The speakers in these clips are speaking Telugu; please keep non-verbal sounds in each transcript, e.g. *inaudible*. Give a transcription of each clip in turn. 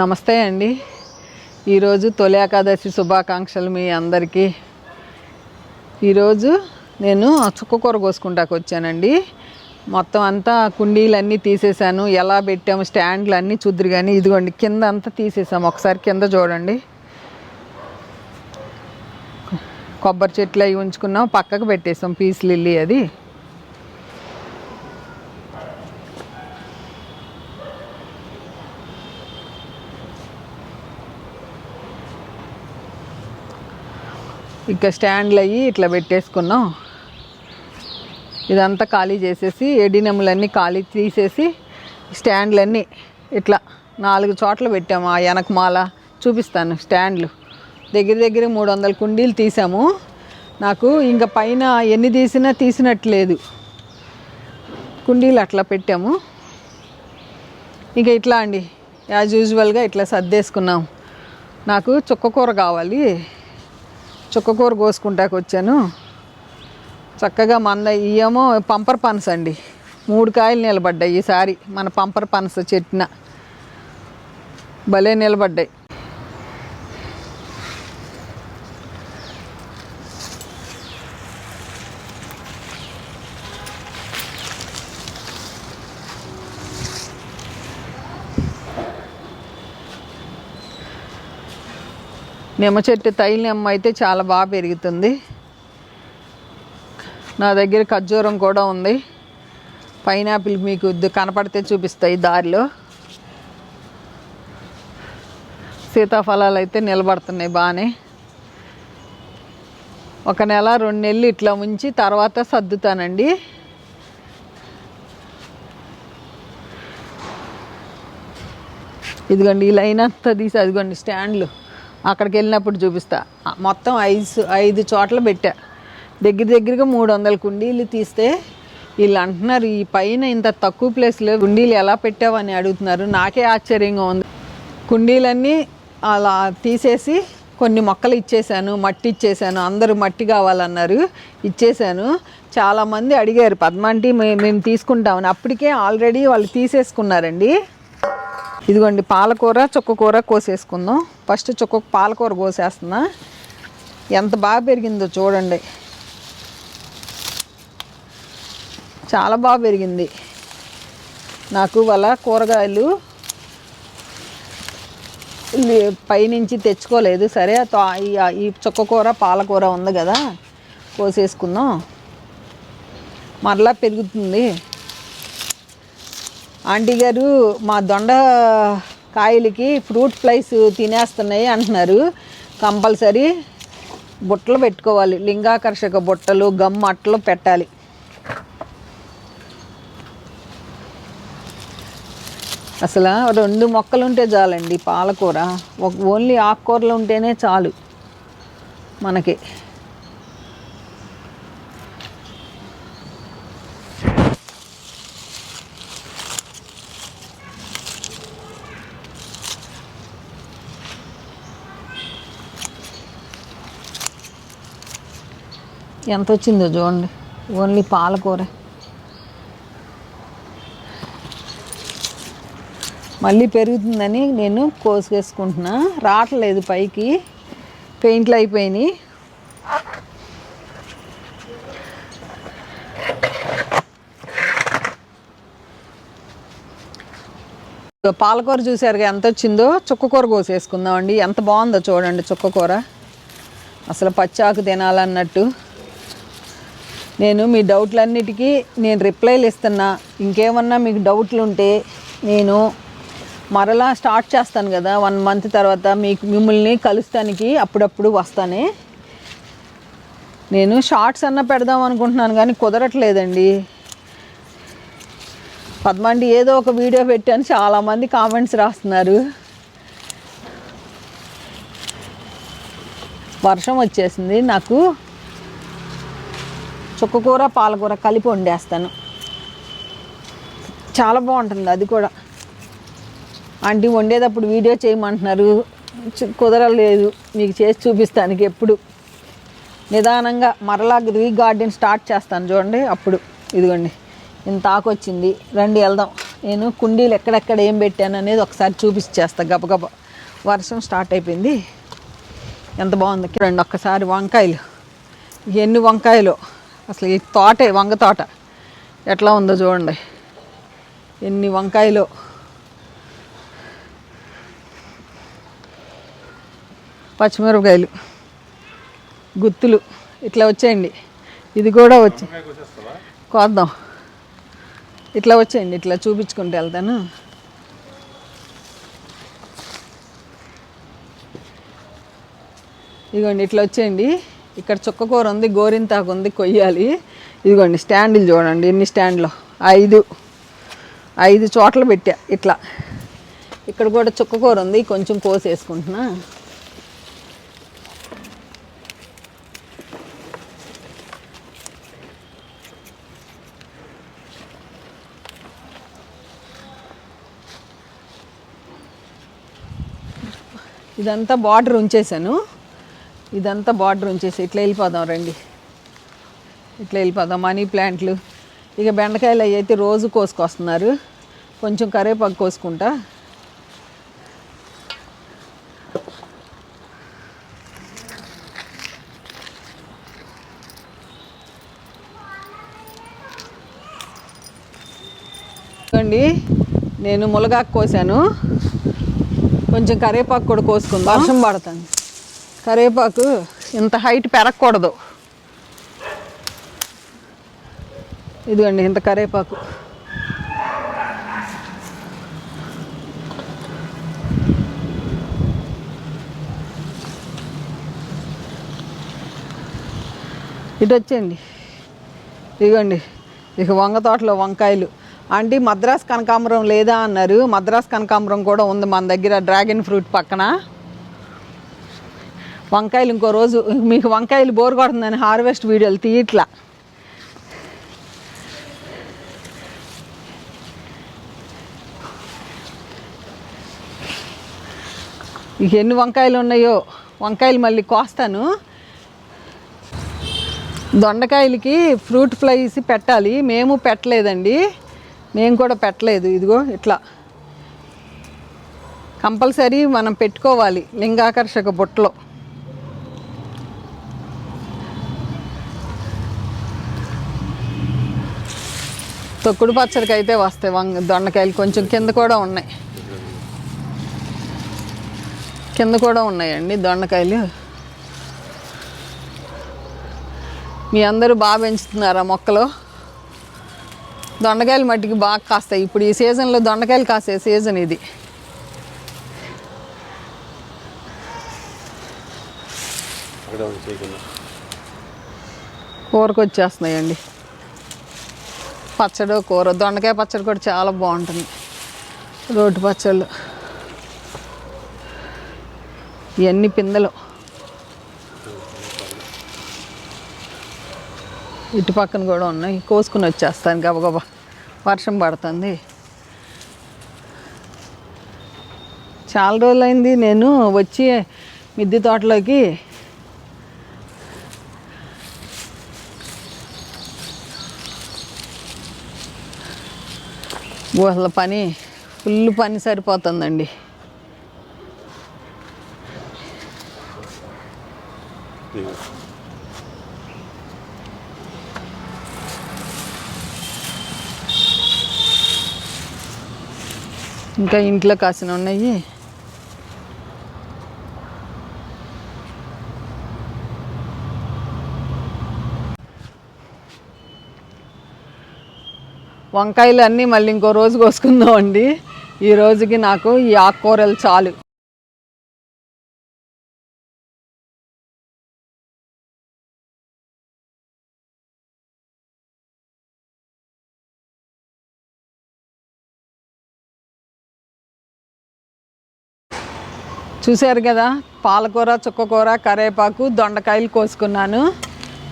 నమస్తే అండి. ఈరోజు తొలి ఏకాదశి శుభాకాంక్షలు మీ అందరికీ. ఈరోజు నేను చుక్కకూర కోసుకుంటాకు వచ్చానండి. మొత్తం అంతా కుండీలన్నీ తీసేసాను. ఎలా పెట్టాము స్టాండ్లు అన్నీ చూద్దరు కానీ ఇదిగోండి కింద అంతా తీసేసాము. ఒకసారి కింద చూడండి. కొబ్బరి చెట్లు అవి ఉంచుకున్నాం. పక్కకు పెట్టేసాం పీస్ లిల్లీ అది. ఇక స్టాండ్లు అయ్యి ఇట్లా పెట్టేసుకున్నాం. ఇదంతా ఖాళీ చేసేసి ఎడినములన్నీ ఖాళీ తీసేసి స్టాండ్లన్నీ ఇట్లా నాలుగు చోట్ల పెట్టాము. ఆ వెనకమాల చూపిస్తాను స్టాండ్లు. దగ్గర దగ్గర మూడు వందల కుండీలు తీసాము. నాకు ఇంకా పైన ఎన్ని తీసినా తీసినట్లేదు. కుండీలు అట్లా పెట్టాము. ఇక ఇట్లా అండి యాజ్ యూజువల్గా ఇట్లా సర్దేసుకున్నాం. నాకు చుక్కకూర కావాలి. చుక్కకూర కోసుకుంటాకు వచ్చాను. చక్కగా మన ఇయేమో పంపర్ పనస అండి. మూడు కాయలు నిలబడ్డాయి ఈసారి మన పంపర్ పనస చెట్టిన. భలే నిలబడ్డాయి. నిమ్మ చెట్టు తైల నిమ్మ అయితే చాలా బాగా పెరుగుతుంది. నా దగ్గర ఖర్జూరం కూడా ఉంది. పైనాపిల్ మీకు కనపడితే చూపిస్తాయి దారిలో. సీతాఫలాలు అయితే నిలబడుతున్నాయి బాగానే. ఒక నెల రెండు నెలలు ఇట్లా ఉంచి తర్వాత సర్దుతానండి. ఇదిగోండి ఈ లైన్ అంతా తీసి అదిగోండి స్టాండ్లు. అక్కడికి వెళ్ళినప్పుడు చూపిస్తా. మొత్తం ఐదు ఐదు చోట్ల పెట్టా. దగ్గర దగ్గరగా మూడు వందల కుండీలు తీస్తే వీళ్ళు అంటున్నారు ఈ పైన ఇంత తక్కువ ప్లేస్లో కుండీలు ఎలా పెట్టావని అడుగుతున్నారు. నాకే ఆశ్చర్యంగా ఉంది. కుండీలన్నీ అలా తీసేసి కొన్ని మొక్కలు ఇచ్చేసాను మట్టి ఇచ్చేసాను అందరూ మట్టి కావాలన్నారు ఇచ్చేసాను చాలామంది అడిగారు పద్మాంటి మేము తీసుకుంటామని అప్పటికే ఆల్రెడీ వాళ్ళు తీసేసుకున్నారండి. ఇదిగోండి పాలకూర చుక్కకూర కోసేసుకుందాం. ఫస్ట్ చుక్క పాలకూర కోసేస్తున్నా. ఎంత బాగా పెరిగిందో చూడండి. చాలా బాగా పెరిగింది. నాకు వాళ్ళ కూరగాయలు పైనుంచి తెచ్చుకోలేదు. సరే ఈ- ఈ చుక్కకూర పాలకూర ఉంది కదా కోసేసుకుందాం. మరలా పెరుగుతుంది. ఆంటీ గారు మా దొండ కాయలకి ఫ్రూట్ ఫ్లైస్ తినేస్తున్నాయి అంటున్నారు. కంపల్సరీ బుట్టలు పెట్టుకోవాలి. లింగాకర్షక బుట్టలు గమ్ అట్టలు పెట్టాలి. అసలు రెండు మొక్కలు ఉంటే చాలండి పాలకూర. ఓన్లీ ఆకుకూరలు ఉంటేనే చాలు మనకి. ఎంత వచ్చిందో చూడండి. ఓన్లీ పాలకూర. మళ్ళీ పెరుగుతుందని నేను కోసుకేసుకుంటున్నా రావట్లేదు పైకి. పెయింట్లు అయిపోయినాయి. పాలకూర చూసారుగా ఎంత వచ్చిందో చుక్కకూర కోసేసుకుందామండి. ఎంత బాగుందో చూడండి చుక్కకూర అసలు పచ్చాకు తినాలన్నట్టు. నేను మీ డౌట్లన్నిటికీ నేను రిప్లైలు ఇస్తున్నా. ఇంకేమన్నా మీకు డౌట్లు ఉంటే నేను మరలా స్టార్ట్ చేస్తాను కదా వన్ మంత్ తర్వాత మీకు మిమ్మల్ని కలుస్తానికి అప్పుడప్పుడు వస్తానే. నేను షార్ట్స్ అన్న పెడదాం అనుకుంటున్నాను కానీ కుదరట్లేదండి. పద్మండి ఏదో ఒక వీడియో పెట్టాను చాలామంది కామెంట్స్ రాస్తున్నారు. వర్షం వచ్చేసింది నాకు చుక్కకూర పాలకూర కలిపి వండేస్తాను. చాలా బాగుంటుంది అది కూడా. ఆంటీ వండేటప్పుడు వీడియో చేయమంటున్నారు. కుదరలేదు. మీకు చేసి చూపిస్తానికి ఎప్పుడు. నిదానంగా మరలా రీ గార్డెన్ స్టార్ట్ చేస్తాను చూడండి అప్పుడు. ఇదిగోండి. ఇంత ఆకు వచ్చింది. రండి వెళ్దాం. నేను కుండీలు ఎక్కడెక్కడ ఏం పెట్టాను అనేది ఒకసారి చూపించేస్తా. గబగబ వర్షం స్టార్ట్ అయిపోయింది. ఎంత బాగుంది. రెండు ఒక్కసారి వంకాయలు. ఎన్ని వంకాయలు. అసలు ఈ తోటే వంగ తోట ఎట్లా ఉందో చూడండి. ఎన్ని వంకాయలు. పచ్చిమిరపకాయలు గుత్తులు ఇట్లా వచ్చేయండి. ఇది కూడా వచ్చి కోద్దాం. ఇట్లా వచ్చేయండి ఇట్లా చూపించుకుంటూ వెళ్తాను. ఇదిగోండి ఇట్లా వచ్చేయండి. ఇక్కడ చుక్కకూర ఉంది గోరింతాకు ఉంది కొయ్యాలి. ఇదిగోండి స్టాండ్లు చూడండి ఎన్ని స్టాండ్లు? ఐదు. ఐదు చోట్ల పెట్టా ఇట్లా. ఇక్కడ కూడా చుక్కకూర ఉంది కొంచెం కోసేసుకుంటున్నా. ఇదంతా బార్డర్ ఉంచేసాను ఇదంతా బార్డర్ ఉంచేసి ఇట్లా వెళ్ళిపోదాం రండి. ఇట్లా వెళ్ళిపోదాం మనీ ప్లాంట్లు. ఇక బెండకాయలు అవి అయితే రోజు కోసుకొస్తున్నారు. కొంచెం కరివేపాకు కోసుకుంటా. చూడండి నేను ములగాకు కోసాను. కొంచెం కరివేపాకు కూడా కోసుకుందాం. వర్షం పడుతుంది. కరివేపాకు ఇంత హైట్ పెరగకూడదు. ఇదిగోండి ఇంత కరివేపాకు. ఇటు వచ్చేయండి ఇదిగోండి ఇక వంగ తోటలో వంకాయలు. అంటే మద్రాస్ కనకాంబరం లేదా అన్నారు? మద్రాస్ కనకాంబరం కూడా ఉంది మన దగ్గర డ్రాగన్ ఫ్రూట్ పక్కన. వంకాయలు ఇంకో రోజు మీకు వంకాయలు బోర్ కొడుతుందని హార్వెస్ట్ వీడియోలు తీయట్లా. ఇక ఎన్ని వంకాయలు ఉన్నాయో వంకాయలు మళ్ళీ కోస్తాను. దొండకాయలకి ఫ్రూట్ ఫ్లైస్ పెట్టాలి. మేము పెట్టలేదండి. మేము కూడా పెట్టలేదు. ఇదిగో ఇట్లా. కంపల్సరీ మనం పెట్టుకోవాలి లింగాకర్షక బుట్టలో. తొక్కుడు పచ్చడికి అయితే వస్తాయి. వంగ దొండకాయలు కొంచెం కింద కూడా ఉన్నాయి. కింద కూడా ఉన్నాయండి దొండకాయలు. మీ అందరూ బాగా పెంచుతున్నారా మొక్కలు? దొండకాయలు మట్టికి బాగా కాస్తాయి. ఇప్పుడు ఈ సీజన్లో దొండకాయలు కాసే సీజన్ ఇది. అక్కడ పచ్చడి కూర. దొండకాయ పచ్చడి కూడా చాలా బాగుంటుంది. రోడ్డు పచ్చళ్ళు. ఇవన్నీ పిందెలు. ఇటు పక్కన కూడా ఉన్నాయి. కోసుకుని వచ్చేస్తాను గబగబా వర్షం పడుతుంది. చాలా రోజులైంది నేను వచ్చి మిద్దె తోటలోకి అసలు పని. ఫుల్ పని సరిపోతుందండి. ఇంకా ఇంట్లో కాసిన ఉన్నాయి. వంకాయలు అన్నీ మళ్ళీ ఇంకో రోజు కోసుకుందామండి. ఈ రోజుకి నాకు ఈ ఆకుకూరలు చాలు. చూశారు కదా? పాలకూర చుక్కకూర కరివేపాకు దొండకాయలు కోసుకున్నాను.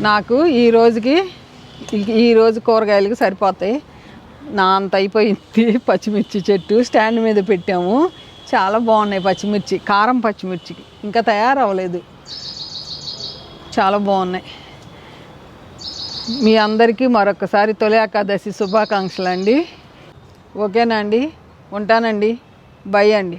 నాకు ఈ రోజుకి ఈ- రోజు కూరగాయలకు సరిపోతాయి. నా అంత అయిపోయింది *laughs* పచ్చిమిర్చి చెట్టు స్టాండ్ మీద పెట్టాము. చాలా బాగున్నాయి పచ్చిమిర్చి కారం పచ్చిమిర్చికి ఇంకా తయారవ్వలేదు. చాలా బాగున్నాయి. మీ అందరికీ మరొకసారి తొలి ఏకాదశి శుభాకాంక్షలు అండి ఓకేనా అండి? ఉంటానండి. బై అండి.